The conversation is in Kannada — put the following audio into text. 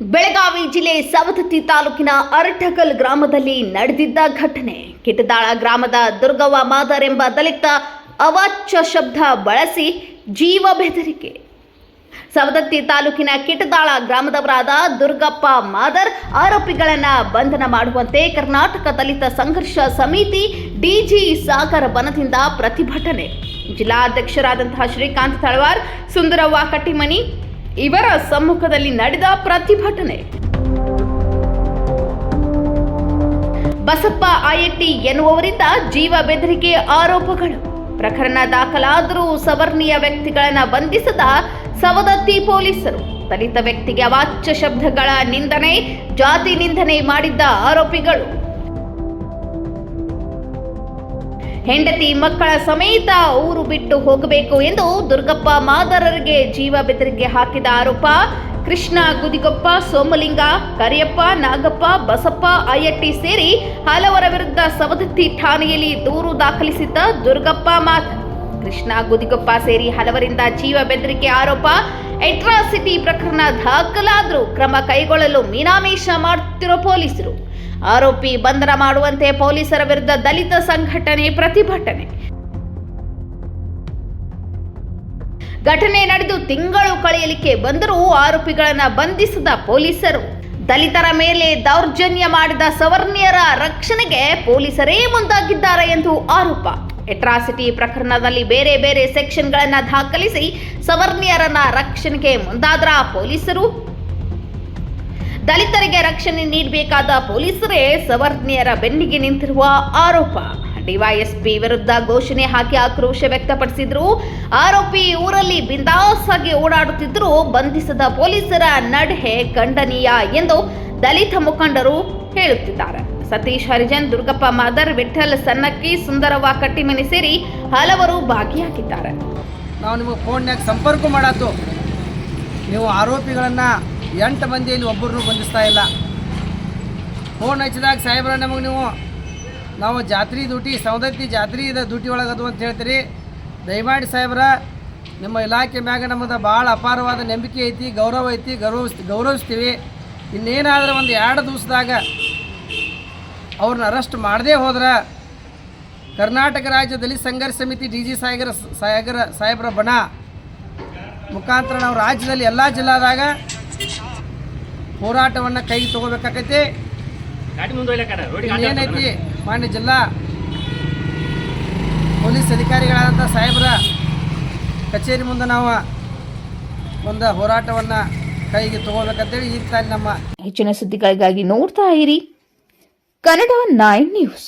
ಬೆಳಗಾವಿ ಜಿಲ್ಲೆ ಸವದತ್ತಿ ತಾಲೂಕಿನ ಅರಟಗಲ್ ಗ್ರಾಮದಲ್ಲಿ ನಡೆದಿದ್ದ ಘಟನೆ. ಕಿಟದಾಳ ಗ್ರಾಮದ ದುರ್ಗವ್ವ ಮಾದರ್ ಎಂಬ ದಲಿತ ಅವಾಚ್ಯ ಶಬ್ದ ಬಳಸಿ ಜೀವ ಬೆದರಿಕೆ. ಸವದತ್ತಿ ತಾಲೂಕಿನ ಕಿಟದಾಳ ಗ್ರಾಮದವರಾದ ದುರ್ಗಪ್ಪ ಮಾದರ್ ಆರೋಪಿಗಳನ್ನು ಬಂಧನ ಮಾಡುವಂತೆ ಕರ್ನಾಟಕ ದಲಿತ ಸಂಘರ್ಷ ಸಮಿತಿ ಡಿಜಿ ಸಾಗರ ಬನದಿಂದ ಪ್ರತಿಭಟನೆ. ಜಿಲ್ಲಾಧ್ಯಕ್ಷರಾದಂತಹ ಶ್ರೀಕಾಂತ್ ತಳವಾರ್, ಸುಂದರವ್ವ ಕಟ್ಟಿಮನಿ ಇವರ ಸಮ್ಮುಖದಲ್ಲಿ ನಡೆದ ಪ್ರತಿಭಟನೆ. ಬಸಪ್ಪ ಆಯಟ್ಟಿ ಎನ್ನುವವರಿಂದ ಜೀವ ಬೆದರಿಕೆ ಆರೋಪಗಳು. ಪ್ರಕರಣ ದಾಖಲಾದರೂ ಸವರ್ಣೀಯ ವ್ಯಕ್ತಿಗಳನ್ನು ಬಂಧಿಸದ ಸವದತ್ತಿ ಪೊಲೀಸರು. ದಲಿತ ವ್ಯಕ್ತಿಗೆ ಅವಾಚ್ಯ ಶಬ್ದಗಳ ನಿಂದನೆ, ಜಾತಿ ನಿಂದನೆ ಮಾಡಿದ್ದ ಆರೋಪಿಗಳು. ಹೆಂಡತಿ ಮಕ್ಕಳ ಸಮೇತ ಊರು ಬಿಟ್ಟು ಹೋಗಬೇಕು ಎಂದು ದುರ್ಗಪ್ಪ ಮಾದರರಿಗೆ ಜೀವ ಬೆದರಿಕೆ ಹಾಕಿದ ಆರೋಪ. ಕೃಷ್ಣ, ಗುದಿಗೊಪ್ಪ, ಸೋಮಲಿಂಗ, ಕರಿಯಪ್ಪ, ನಾಗಪ್ಪ, ಬಸಪ್ಪ, ಅಯ್ಯಟ್ಟಿ ಸೇರಿ ಹಲವರ ವಿರುದ್ಧ ಸವದತ್ತಿ ಠಾಣೆಯಲ್ಲಿ ದೂರು ದಾಖಲಿಸಿದ್ದ ದುರ್ಗಪ್ಪ ಮಾದರ್ ಕೃಷ್ಣ ಗುದಿಗೊಪ್ಪ ಸೇರಿ ಹಲವರಿಂದ ಜೀವ ಬೆದರಿಕೆ ಆರೋಪ. ಎಟ್ರಾಸಿಟಿ ಪ್ರಕರಣ ದಾಖಲಾದರೂ ಕ್ರಮ ಕೈಗೊಳ್ಳಲು ಮೀನಾಮೇಷ ಮಾಡುತ್ತಿರೋ ಪೊಲೀಸರು. ಆರೋಪಿ ಬಂಧನ ಮಾಡುವಂತೆ ಪೊಲೀಸರ ವಿರುದ್ಧ ದಲಿತ ಸಂಘಟನೆ ಪ್ರತಿಭಟನೆ. ಘಟನೆ ನಡೆದು ತಿಂಗಳು ಕಳೆಯಲಿಕ್ಕೆ ಬಂದರೂ ಆರೋಪಿಗಳನ್ನ ಬಂಧಿಸಿದ ಪೊಲೀಸರು. ದಲಿತರ ಮೇಲೆ ದೌರ್ಜನ್ಯ ಮಾಡಿದ ಸವರ್ಣಿಯರ ರಕ್ಷಣೆಗೆ ಪೊಲೀಸರೇ ಮುಂದಾಗಿದ್ದಾರೆ ಎಂದು ಆರೋಪ. ಎಟ್ರಾಸಿಟಿ ಪ್ರಕರಣದಲ್ಲಿ ಬೇರೆ ಬೇರೆ ಸೆಕ್ಷನ್ಗಳನ್ನು ದಾಖಲಿಸಿ ಸವರ್ಣೀಯರನ್ನ ರಕ್ಷಣೆಗೆ ಮುಂದಾದ್ರ ಪೊಲೀಸರು. ದಲಿತರಿಗೆ ರಕ್ಷಣೆ ನೀಡಬೇಕಾದ ಪೊಲೀಸರೇ ಸವರ್ಣೀಯರ ಬೆನ್ನಿಗೆ ನಿಂತಿರುವ ಆರೋಪ. ಡಿವೈಎಸ್ಪಿ ವಿರುದ್ಧ ಘೋಷಣೆ ಹಾಕಿ ಆಕ್ರೋಶ ವ್ಯಕ್ತಪಡಿಸಿದ್ರು. ಆರೋಪಿ ಊರಲ್ಲಿ ಬಿಂದಾಸ್ ಆಗಿ ಓಡಾಡುತ್ತಿದ್ದರೂ ಬಂಧಿಸದ ಪೊಲೀಸರ ನಡೆ ಖಂಡನೀಯ ಎಂದು ದಲಿತ ಮುಖಂಡರು ಹೇಳುತ್ತಿದ್ದಾರೆ. ಸತೀಶ್ ಹರಿಜನ್, ದುರ್ಗಪ್ಪ ಮಾದರ್ ವಿಠಲ್ ಸನ್ನಕ್ಕಿ, ಸುಂದರವ್ವ ಕಟ್ಟಿಮನಿ ಸೇರಿ ಹಲವರು ಭಾಗಿಯಾಗಿದ್ದಾರೆ. ನಾವು ನಿಮಗೆ ಫೋನ್ಯಾಗ ಸಂಪರ್ಕ ಮಾಡತ್ತು ನೀವು ಆರೋಪಿಗಳನ್ನು ಎಂಟು ಮಂದಿಯಲ್ಲಿ ಒಬ್ಬರನ್ನು ಬಂಧಿಸ್ತಾ ಇಲ್ಲ. ಫೋನ್ ಹಚ್ಚಿದಾಗ ಸಾಹೇಬ್ರ, ನಮಗೆ ನೀವು, ನಾವು ಜಾತ್ರೆ ದುಟಿ, ಸವದತ್ತಿ ಜಾತ್ರೆ ಇದೆ ದುಟಿ ಒಳಗೆ ಅದು ಅಂತ ಹೇಳ್ತೀರಿ. ದಯಮಾಡಿ ಸಾಹೇಬ್ರ, ನಿಮ್ಮ ಇಲಾಖೆ ಮ್ಯಾಗ ನಮ್ಮದು ಭಾಳ ಅಪಾರವಾದ ನಂಬಿಕೆ ಐತಿ, ಗೌರವ ಐತಿ ಗೌರವಿಸ್ ಗೌರವಿಸ್ತೀವಿ. ಇನ್ನೇನಾದರೂ ಒಂದು ಎರಡು ದಿವಸದಾಗ ಅವ್ರನ್ನ ಅರೆಸ್ಟ್ ಮಾಡದೇ ಹೋದ್ರೆ ಕರ್ನಾಟಕ ರಾಜ್ಯ ದಲಿತ ಸಂಘರ್ಷ ಸಮಿತಿ ಡಿ ಜಿ ಸಾಗರ ಸಾಗರ ಸಾಹೇಬರ ಬಣ ಮುಖಾಂತರ ನಾವು ರಾಜ್ಯದಲ್ಲಿ ಎಲ್ಲ ಜಿಲ್ಲಾದಾಗ ಹೋರಾಟವನ್ನು ಕೈಗೆ ತಗೋಬೇಕಾಕೈತಿ ಏನೈತಿ ಮಾನ್ಯ ಜಿಲ್ಲಾ ಪೊಲೀಸ್ ಅಧಿಕಾರಿಗಳಾದಂಥ ಸಾಹೇಬರ ಕಚೇರಿ ಮುಂದೆ ನಾವು ಒಂದು ಹೋರಾಟವನ್ನು ಕೈಗೆ ತಗೋಬೇಕಂತೇಳಿ ಈಗ ತಾನೇ ನಮ್ಮ ಹೆಚ್ಚಿನ ಸುದ್ದಿಗಾಗಿ ನೋಡ್ತಾ ಇರಿ. Kannada nine news